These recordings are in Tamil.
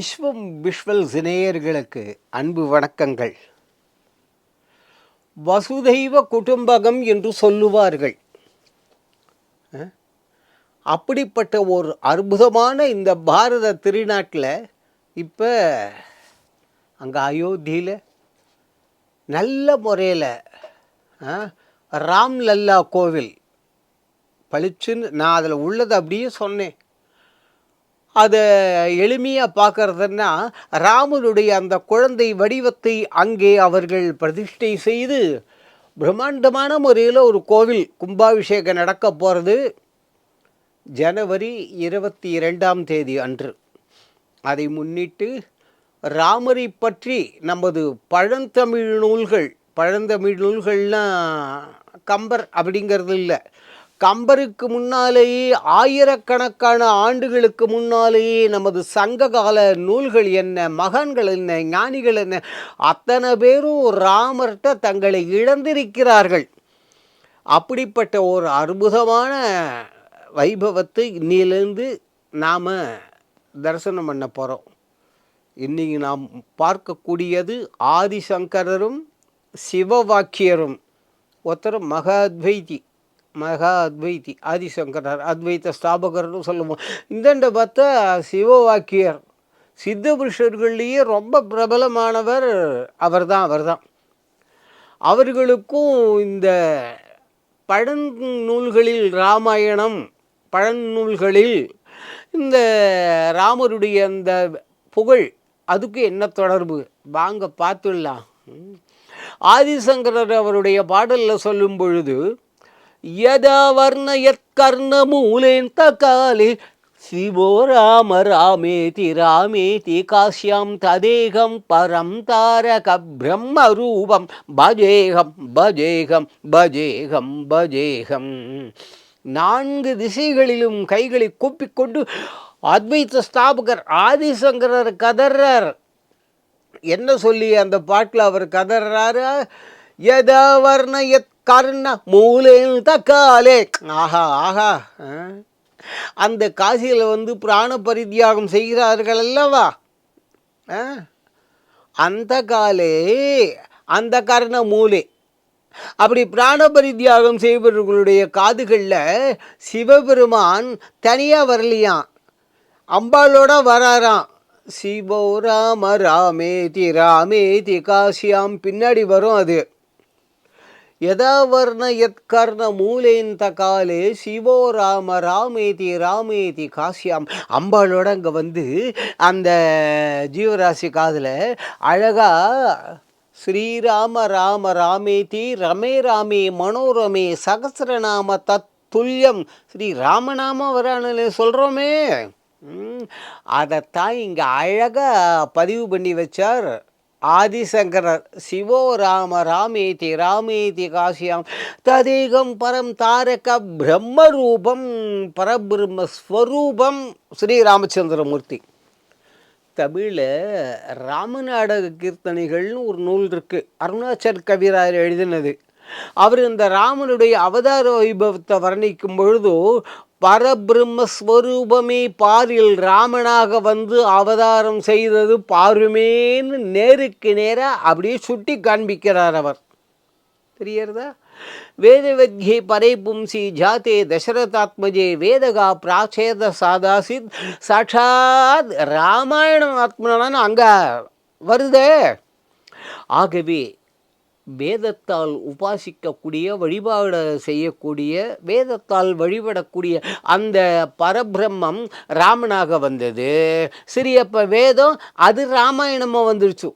விஸ்வம் விஸ்வல் சினேயர்களுக்கு அன்பு வணக்கங்கள். வசுதெய்வ குடும்பகம் என்று சொல்லுவார்கள். அப்படிப்பட்ட ஒரு அற்புதமான இந்த பாரத திருநாட்டில் இப்போ அங்கே அயோத்தியில் நல்ல முறையில் ராம் லல்லா கோவில் பளிச்சுன்னு நான் அதில் உள்ளதை அப்படியே சொன்னேன். அதை எளிமையாக பார்க்கறதுன்னா ராமனுடைய அந்த குழந்தை வடிவத்தை அங்கே அவர்கள் பிரதிஷ்டை செய்து பிரம்மாண்டமான முறையில் ஒரு கோவில் கும்பாபிஷேகம் நடக்க போகிறது ஜனவரி இருபத்தி இரண்டாம் தேதி அன்று. அதை முன்னிட்டு ராமரை பற்றி நமது பழந்தமிழ் நூல்கள் பழந்தமிழ் நூல்கள்லாம் கம்பர் அப்படிங்கிறது இல்லை. கம்பருக்கு முன்னாலேயே ஆயிரக்கணக்கான ஆண்டுகளுக்கு முன்னாலேயே நமது சங்ககால நூல்கள் என்ன மகான்கள் என்ன ஞானிகள் என்ன அத்தனை பேரும் ராமர்கிட்ட தங்களை இழந்திருக்கிறார்கள். அப்படிப்பட்ட ஒரு அற்புதமான வைபவத்தை இன்னிலிருந்து நாம் தரிசனம் பண்ண போகிறோம் இன்னைக்கு நாம் பார்க்கக்கூடியது ஆதிசங்கரரும் சிவவாக்கியரும். ஒருத்தர் மகாத்வைதி. மகா அத்வைதி ஆதிசங்கரர் அத்வைத்த ஸ்தாபகர்னு சொல்லுவோம். இந்தண்ட பார்த்தா சிவவாக்கியர் சித்த புருஷர்கள்லேயே ரொம்ப பிரபலமானவர் அவர்தான் அவர்தான். அவர்களுக்கும் இந்த பழநூல்களில் ராமாயணம் பழநூல்களில் இந்த ராமருடைய அந்த புகழ் அதுக்கு என்ன தொடர்பு? வாங்க பார்த்துடலாம். ஆதிசங்கரர் அவருடைய பாடலில் சொல்லும் பொழுது யதா வர்ணயத் கர்ண மூலேந்த காலே சிவோ ராம ராமேதி ராமேதி காஷ்யாம் ததேகம் பரம் தாரக பிரம்ம ரூபம் பஜேகம் பஜேகம் பஜேகம் பஜேகம். நான்கு திசைகளிலும் கைகளை கூப்பிக்கொண்டு அத்வைத ஸ்தாபகர் ஆதிசங்கரர் கதறார் என்ன சொல்லி அந்த பாட்டில் அவர் கதறாரு யதா வர்ண யத் கர்ண மூலேன் தக்காலே ஆஹா ஆஹா. ஆ. அந்த காசியில் வந்து பிராண பரித்தியாகம் செய்கிறார்கள் அல்லவா? ஆ. அந்த காலே அந்த கர்ண மூலே அப்படி பிராணபரித்தியாகம் செய்பவர்களுடைய காதுகளில் சிவபெருமான் தனியாக வரலையாம். அம்பாளோட வராராம். சிவோ ராம ராமேதி ராமேதி காசியாம் பின்னாடி வரும் அது. யதா வர்ண யத்கர்ண மூலேந்த காலே சிவோ ராம ராமேதி ராமேதி காசியாம். அம்பாளோட அங்கே வந்து அந்த ஜீவராசி காதில் அழகா ஸ்ரீராம ராம ராமேதி ரமே ராமே மனோரமே சகசிரநாம தத்துல்யம். ஸ்ரீ ராமநாம வரானு சொல்கிறோமே அதைத்தான் இங்கே அழகாக பதிவு பண்ணி வச்சார். ஆதிசங்கரர் சிவோ ராம ராமேதி ராமேதி காசியாம் ததேகம் பரம் தாரக பிரம்மரூபம் பரபிரம்மஸ்வரூபம் ஸ்ரீ ராமச்சந்திரமூர்த்தி தமிழில் ராமநாடக கீர்த்தனைகள்னு ஒரு நூல் இருக்குது அருணாச்சல் கவிராயர் எழுதினது. அவர் இந்த ராமனுடைய அவதார வைபவத்தை வர்ணிக்கும் பொழுது பரபிரம்மஸ்வரூபமே பாரில் ராமனாக வந்து அவதாரம் செய்தது பாருமேன்னு நேருக்கு நேராக அப்படியே சுட்டி காண்பிக்கிறார் அவர். தெரியறதா வேதவத்யே பரை பும்சி ஜாதே தசரதாத்மஜே வேதகா பிராச்சேத சாதாசித் சாட்சாத் ராமாயணம் ஆத்மனான்னு அங்கே வருதே. ஆகவே வேதத்தால் உபாசிக்கக்கூடிய வழிபாட செய்யக்கூடிய வேதத்தால் வழிபடக்கூடிய அந்த பரபிரம்மம் ராமனாக வந்தது. சரி அப்போ வேதம் அது ராமாயணமாக வந்துருச்சு.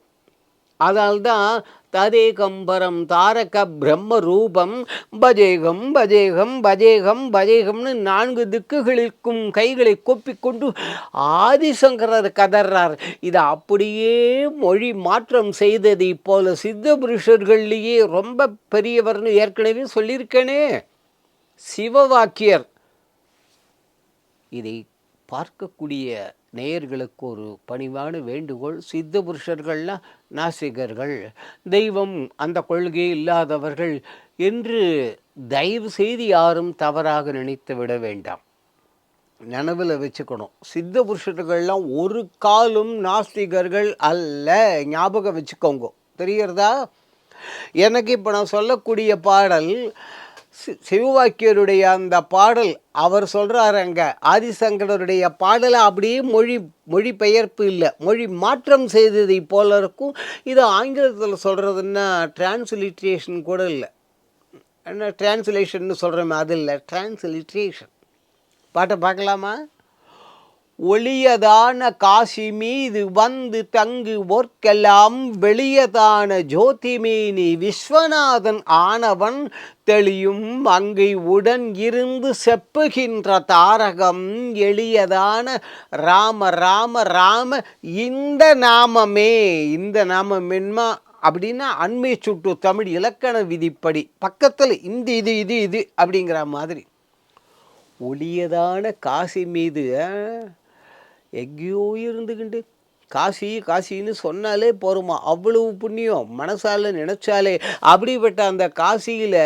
அதனால்தான் ததேகம்பரம் தாரக பிரம்ம ரூபம் பஜேகம் பஜேகம் பஜேகம் பஜேகம்னு நான்கு திக்குகளுக்கும் கைகளை கொப்பிக்கொண்டு ஆதிசங்கரர் கதறார். இதை அப்படியே மொழி மாற்றம் செய்ததை போல சித்த புருஷர்கள்லேயே ரொம்ப பெரியவர்னு ஏற்கனவே சொல்லியிருக்கேனே. சிவவாக்கியர். இதை பார்க்கக்கூடிய நேயர்களுக்கு ஒரு பணிவான வேண்டுகோள் சித்த புருஷர்கள்லாம் நாசிகர்கள் தெய்வம் அந்த கொள்கை இல்லாதவர்கள் என்று தயவு செய்து யாரும் தவறாக நினைத்து விட வேண்டாம். நினைவில் வச்சுக்கணும். சித்த புருஷர்கள்லாம் ஒரு காலும் நாஸ்திகர்கள் அல்ல. ஞாபகம் வச்சுக்கோங்க. தெரியறதா எனக்கு இப்போ நான் சொல்லக்கூடிய பாடல் சிவவாக்கியருடைய அந்த பாடல் அவர் சொல்கிறாரு அங்கே ஆதிசங்கரருடைய பாடலை அப்படியே மொழி மொழி பெயர்ப்பு இல்லை. மொழி மாற்றம் செய்ததை போல இருக்கும். இது ஆங்கிலத்தில் சொல்கிறதுன்னா டிரான்ஸ்லிட்ரேஷன் கூட இல்லை. என்ன டிரான்ஸ்லேஷன் சொல்கிறோமே அது இல்லை. டிரான்ஸ்லிட்ரேஷன் பாட்டை பார்க்கலாமா? ஒளியதான காசி மீது வந்து தங்கு ஒர்க்கெல்லாம் வெளியதான ஜோதிமேனி விஸ்வநாதன் ஆனவன் தெளியும் அங்கை உடன் இருந்து செப்புகின்ற தாரகம் எளியதான ராம ராம ராம இந்த நாமமே இந்த நாமம் அப்படின்னா அண்மை சுட்டு தமிழ் இலக்கண விதிப்படி பக்கத்தில் இந்த இது இது இது அப்படிங்கிற மாதிரி. ஒளியதான காசி மீது எங்கேயோ இருந்துக்கிண்டு காசி காசின்னு சொன்னாலே போருமா. அவ்வளவு புண்ணியம். மனசால நினைச்சாலே. அப்படிப்பட்ட அந்த காசியில்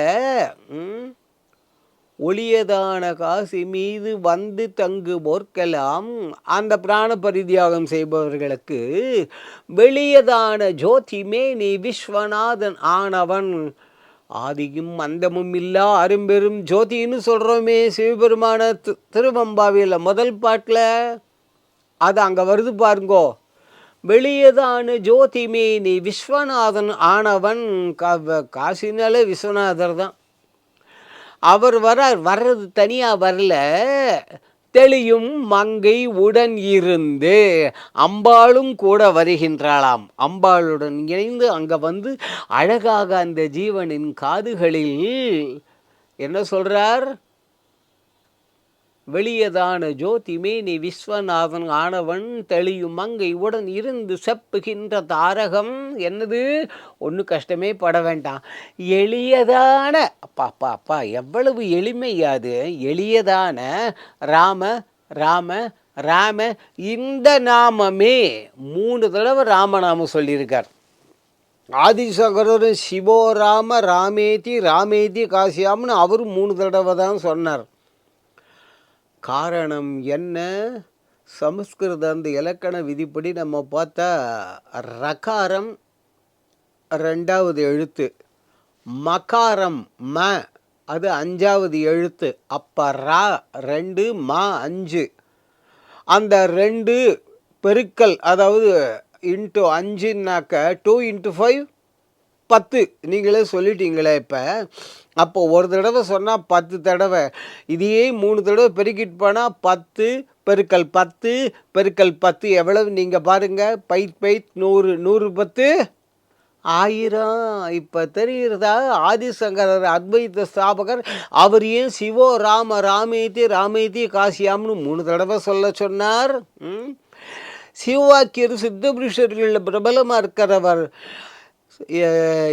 ஒளியதான காசி மீது வந்து தங்கு போர்க்கலாம். அந்த பிராண பரிதியாகம் செய்பவர்களுக்கு வெளியதான ஜோதிமே நீ விஸ்வநாதன் ஆனவன். ஆதியும் அந்தமும் இல்லா அரும்பெரும் ஜோதின்னு சொல்கிறோமே சிவபெருமான திருவம்பாவியில் முதல் பாட்டில். அது அங்கே வருது பாருங்கோ. வெளியதானு ஜோதிமே நீ விஸ்வநாதன் ஆனவன் கா காசினாலே விஸ்வநாதர் தான். அவர் வரார் வர்றது தனியாக வரல. தெளியும் மங்கை உடன் இருந்து அம்பாளும் கூட வருகின்றாளாம். அம்பாளுடன் இணைந்து அங்கே வந்து அழகாக அந்த ஜீவனின் காதுகளில் என்ன சொல்கிறார் வெளியதான ஜோதிமே நீ விஸ்வநாதன் ஆனவன் தெளியும் மங்கை உடன் இருந்து செப்புகின்ற தாரகம். என்னது? ஒன்றும் கஷ்டமே பட வேண்டாம். எளியதான அப்பா அப்பா அப்பா எவ்வளவு எளிமையாது எளியதான ராம ராம ராம இந்த நாமமே. மூணு தடவை ராமநாமம் சொல்லியிருக்கார். ஆதிசங்கரர் சிவோ ராம ராமேதி ராமேதி காசியாம்னு அவரும் மூணு தடவை தான் சொன்னார். காரணம் என்ன? சமஸ்கிருத அந்த இலக்கண விதிப்படி நம்ம பார்த்தா ரகாரம் ரெண்டாவது எழுத்து. மகாரம் ம அது அஞ்சாவது எழுத்து. அப்போ ரா ரெண்டு மா அஞ்சு. அந்த ரெண்டு பெருக்கல் அதாவது இன்ட்டு அஞ்சுன்னாக்க டூ இன்ட்டு ஃபைவ் பத்து. நீங்களே சொல்லிட்டீங்களே இப்போ. அப்போ ஒரு தடவை சொன்னால் பத்து தடவை. இதையே மூணு தடவை பெருக்கிட்டு போனால் பத்து பெருக்கல் பத்து பெருக்கல் பத்து. எவ்வளவு நீங்கள் பாருங்கள் பைத் பைத் நூறு. நூறு பத்து. ஆயிரம். இப்போ தெரிகிறதா? ஆதிசங்கரர் அத்வைத ஸ்தாபகர் அவர் ஏன் சிவோ ராம ராமேதி ராமேதி காசியாம்னு மூணு தடவை சொல்ல சொன்னார்? ம்? சித்த புருஷர்களில் பிரபலமாக இருக்கிறவர்.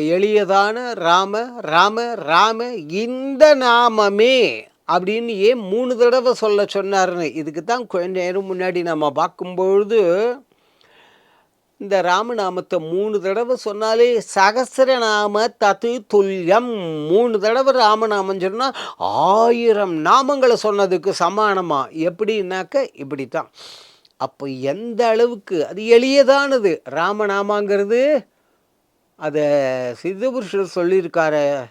எளியதான ராம ராம ராம இந்த நாமமே அப்படின்னு ஏன் மூணு தடவை சொல்ல சொன்னார்னு இதுக்கு தான் கொஞ்ச நேரம் முன்னாடி நம்ம பார்க்கும்பொழுது இந்த ராமநாமத்தை மூணு தடவை சொன்னாலே சகசிரநாம தத்து துல்யம் மூணு தடவை ராமநாமம் சொன்னால் ஆயிரம் நாமங்களை சொன்னதுக்கு சமானமாக எப்படின்னாக்க இப்படி தான் அப்போ எந்த அளவுக்கு? அது எளியதானது. ராமநாமாங்கிறது அதை சித்தபுருஷர் சொல்லியிருக்காரு.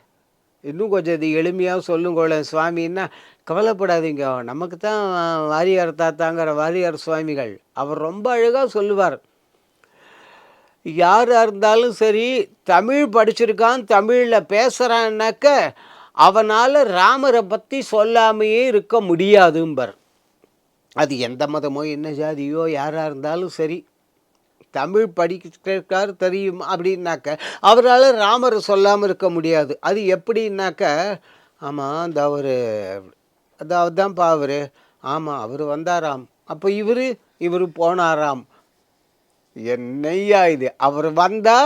இன்னும் கொஞ்சம் இது எளிமையாக சொல்லுங்களேன் சுவாமின்னா கவலைப்படாதீங்க. நமக்கு தான் வாரியார் தாத்தாங்கிற வாரியார் சுவாமிகள். அவர் ரொம்ப அழகாக சொல்லுவார். யாராக இருந்தாலும் சரி தமிழ் படிச்சிருக்கான் தமிழில் பேசுகிறான்னாக்க அவனால் ராமரை பற்றி சொல்லாமையே இருக்க முடியாதும்பர். அது எந்த மதமோ என்ன ஜாதியோ யாராக இருந்தாலும் சரி. தமிழ் படிக்கிறார் தெரியும் அப்படின்னாக்க அவரால் ராமரை சொல்லாமல் இருக்க முடியாது. அது எப்படின்னாக்க ஆமாம் அந்த அவர் அதாவது தான்ப்பா அவர். ஆமாம் அவர் வந்தாராம். அப்போ இவர் இவர் போனாராம். என்னையா இது? அவர் வந்தா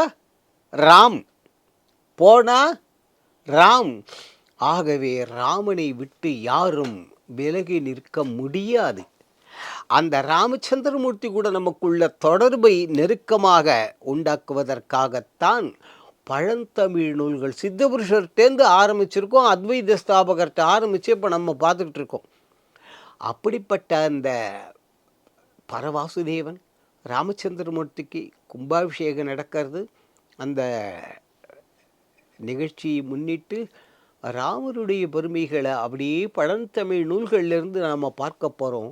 ராம். போனா ராம். ஆகவே ராமனை விட்டு யாரும் விலகி நிற்க முடியாது. அந்த ராமச்சந்திரமூர்த்தி கூட நமக்குள்ள தொடர்பை நெருக்கமாக உண்டாக்குவதற்காகத்தான் பழந்தமிழ் நூல்கள் சித்தபுருஷர்கிட்டேருந்து ஆரம்பிச்சிருக்கோம் அத்வைத ஸ்தாபகர்கிட்ட ஆரம்பித்து இப்போ நம்ம பார்த்துக்கிட்டு இருக்கோம். அப்படிப்பட்ட அந்த பரவாசுதேவன் ராமச்சந்திரமூர்த்திக்கு கும்பாபிஷேகம் நடக்கிறது. அந்த நிகழ்ச்சியை முன்னிட்டு ராமருடைய பெருமைகளை அப்படியே பழந்தமிழ் நூல்களிலிருந்து நாம் பார்க்க போகிறோம்